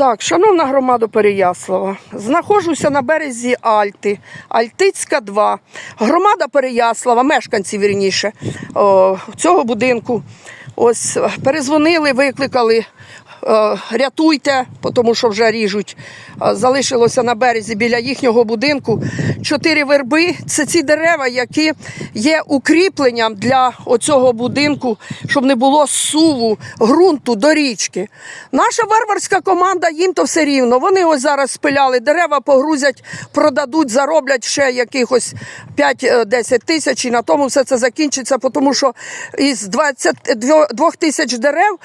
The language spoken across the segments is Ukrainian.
Так, шановна громада Переяслава, знаходжуся на березі Альти, Альтицька 2. Громада Переяслава, мешканці вірніше цього будинку. Ось перезвонили, викликали. Е, Рятуйте, тому що вже ріжуть. Е, Залишилося на березі біля їхнього будинку чотири верби. Це ці дерева, які є укріпленням для оцього будинку, щоб не було суву ґрунту до річки. Наша варварська команда їм то все рівно. Вони ось зараз спиляли дерева, погрузять, продадуть, зароблять ще якихось 5-10 тисяч, і на тому все це закінчиться, тому що із 22 тисяч дерев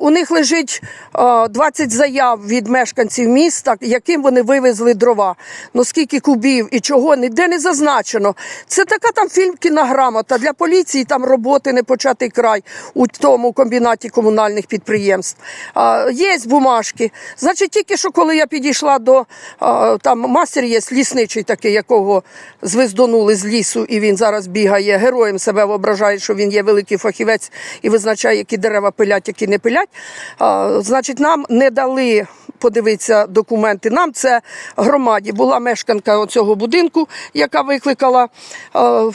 у них лежить 20 заяв від мешканців міста, яким вони вивезли дрова. Ну скільки кубів і чого ніде не зазначено. Це така там фільмкіна грамота для поліції. Там роботи не початий край у тому комбінаті комунальних підприємств. А, є бумажки. Значить, тільки що коли я підійшла до а, там мастер є лісничий такий, якого звездонули з лісу, і він зараз бігає героєм себе воображає, що він є великий фахівець і визначає, які дерева пилять, які не пилять. Значить, нам не дали подивитися документи. Нам це громаді була мешканка цього будинку, яка викликала е,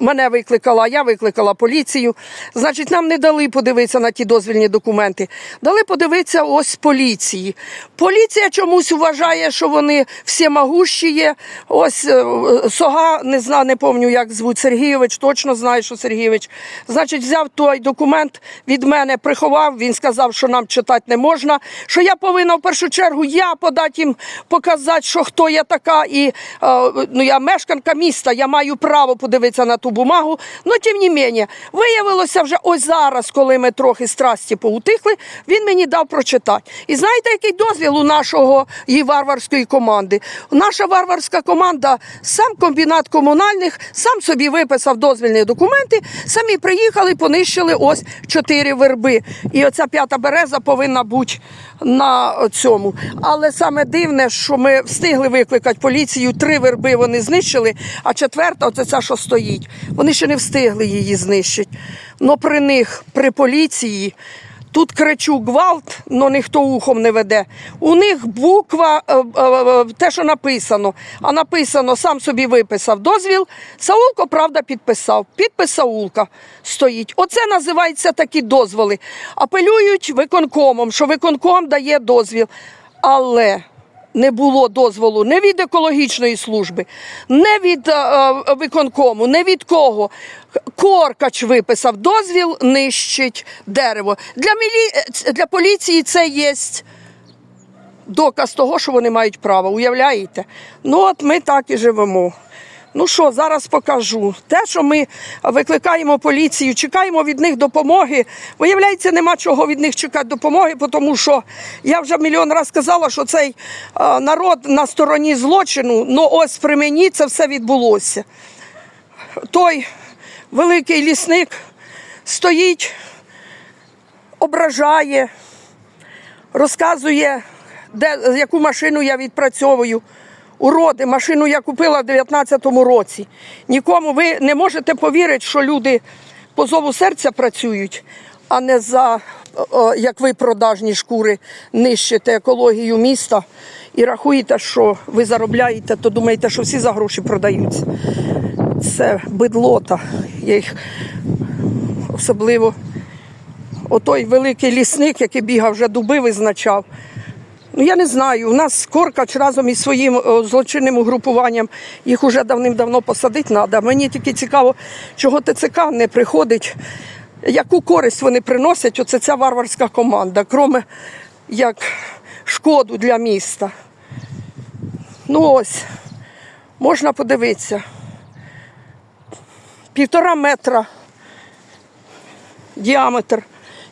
мене викликала, я викликала поліцію. Значить, нам не дали подивитися на ті дозвільні документи. Дали подивитися ось поліції. Поліція чомусь вважає, що вони всі могущі є. Ось е, Сога, не знаю, не пам'ятаю, як звуть Сергійович, точно знаю, що Сергійович. Значить, взяв той документ від мене, приховав. Він сказав, що нам читати не можна. Що я повинна першу чергу я подати їм показати, що хто я така, і е, ну я мешканка міста, я маю право подивитися на ту бумагу. Ну, тим не менше, виявилося вже ось зараз, коли ми трохи страсті поутихли, він мені дав прочитати. І знаєте, який дозвіл у нашого її варварської команди? Наша варварська команда, сам комбінат комунальних, сам собі виписав дозвільні документи, самі приїхали, понищили ось чотири верби. І оця п'ята береза повинна бути на цьому. Але саме дивне, що ми встигли викликати поліцію, три верби вони знищили, а четверта, оце ця, що стоїть, вони ще не встигли її знищити. Но при них, при поліції, Тут кричу гвалт, але ніхто ухом не веде. У них буква, е, е, е, те, що написано, а написано, сам собі виписав дозвіл. Саулко, правда, підписав. Підпис Саулка стоїть. Оце називається такі дозволи. Апелюють виконкомом, що виконком дає дозвіл. Але не було дозволу не від екологічної служби, не від е, е, виконкому, не від кого. Коркач виписав дозвіл, нищить дерево. Для, мілі... е, для поліції це є доказ того, що вони мають право. Уявляєте? Ну, от ми так і живемо. Ну що, зараз покажу. Те, що ми викликаємо поліцію, чекаємо від них допомоги. Виявляється, нема чого від них чекати допомоги, тому що я вже мільйон разів сказала, що цей народ на стороні злочину, ну ось при мені це все відбулося. Той великий лісник стоїть, ображає, розказує, де, яку машину я відпрацьовую. Уроди, машину я купила в 19-му році. Нікому ви не можете повірити, що люди по зову серця працюють, а не за, як ви продажні шкури нищите екологію міста і рахуєте, що ви заробляєте, то думаєте, що всі за гроші продаються. Це бидлота. Я їх особливо отой великий лісник, який бігав, вже дуби визначав. Ну, я не знаю. У нас Коркач разом із своїм злочинним угрупуванням їх уже давним-давно посадити треба. Мені тільки цікаво, чого ТЦК не приходить, яку користь вони приносять, оце ця варварська команда, кроме як шкоду для міста. Ну ось, можна подивитися. Півтора метра діаметр.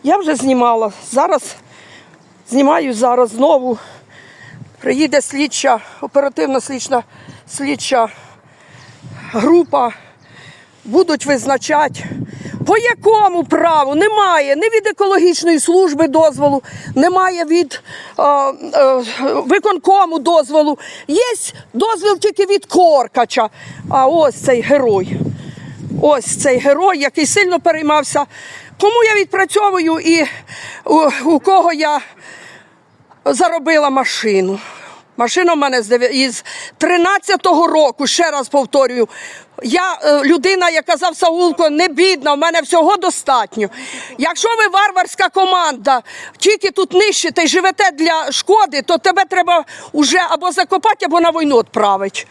Я вже знімала. Зараз знімаю зараз знову. Приїде слідча, оперативно слідча слідча група. Будуть визначати, по якому праву немає ні від екологічної служби дозволу, немає від е, е, виконкому дозволу. Є дозвіл тільки від Коркача. А ось цей герой. Ось цей герой, який сильно переймався, кому я відпрацьовую і у, у кого я заробила машину. Машина в мене з дев'я- 13-го року, ще раз повторюю. Я е, людина, як казав Саулко, не бідна, в мене всього достатньо. Якщо ви варварська команда, тільки тут нищите і живете для шкоди, то тебе треба уже або закопати, або на війну відправити.